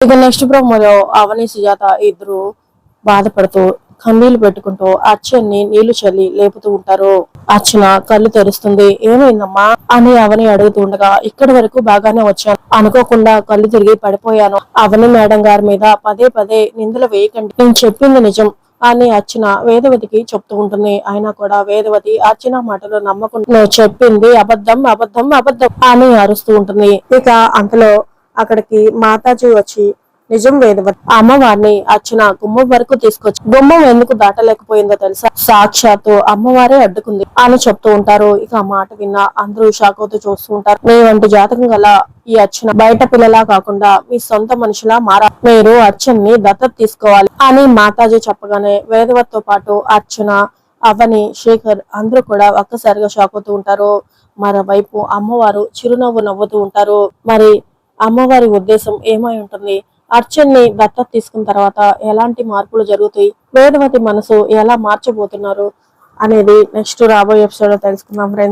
ఇక నెక్స్ట్ ప్రోమోలో అవని సుజాత ఇద్దరు బాధపడుతూ కన్నీళ్ళు పెట్టుకుంటూ అచ్చన్ని నీళ్ళు చల్లి లేపుతూ ఉంటారు. అర్చన కళ్ళు తెరుస్తుంది. ఏమైందమ్మా? అని అవని అడుగుతూ ఉండగా ఇక్కడి వరకు బాగానే వచ్చాను. అనుకోకుండా కళ్ళు తిరిగి పడిపోయాను. అవని మేడం గారి మీద పదే పదే నిందలు వేయకండి. నేను చెప్పింది నిజం అని అర్చన వేదవతికి చెప్తూ ఉంటుంది. అయినా కూడా వేదవతి అర్చన మాటలు నమ్మకుండా చెప్పింది అబద్ధం అబద్ధం అబద్ధం అని అరుస్తూ ఉంటుంది. ఇక అంతలో అక్కడికి మాతాజీ వచ్చి నిజం వేదవతి అమ్మవారిని అర్చన గుమ్మం వరకు తీసుకొచ్చి గుమ్మం ఎందుకు దాటలేకపోయిందో తెలుసా? సాక్షాత్తు అమ్మవారే అడ్డుకుంది. అని చెప్తూ ఉంటారు ఇక ఆ మాట విన్న అందరూ షాక్ అవుతూ చూస్తూ ఉంటారు. మీ వంటి జాతకం గల ఈ అర్చన బయట పిల్లలా కాకుండా మీ సొంత మనిషిలా మారా మీరు అర్చన్ని దత్తత తీసుకోవాలి అని మాతాజీ చెప్పగానే వేదవతితో పాటు అర్చన అవని శేఖర్ అందరూ కూడా ఒక్కసారిగా షాక్ అవుతూ ఉంటారు. మరోవైపు అమ్మవారు చిరునవ్వు నవ్వుతూ ఉంటారు. మరి అమ్మవారి ఉద్దేశం ఏమై ఉంటుంది? అర్చన్ని దత్తత తీసుకున్న తర్వాత ఎలాంటి మార్పులు జరుగుతాయి? వేదవతి మనసు ఎలా మార్చబోతున్నారు? అనేది నెక్స్ట్ రాబోయే ఎపిసోడ్లో తెలుసుకుందాం ఫ్రెండ్స్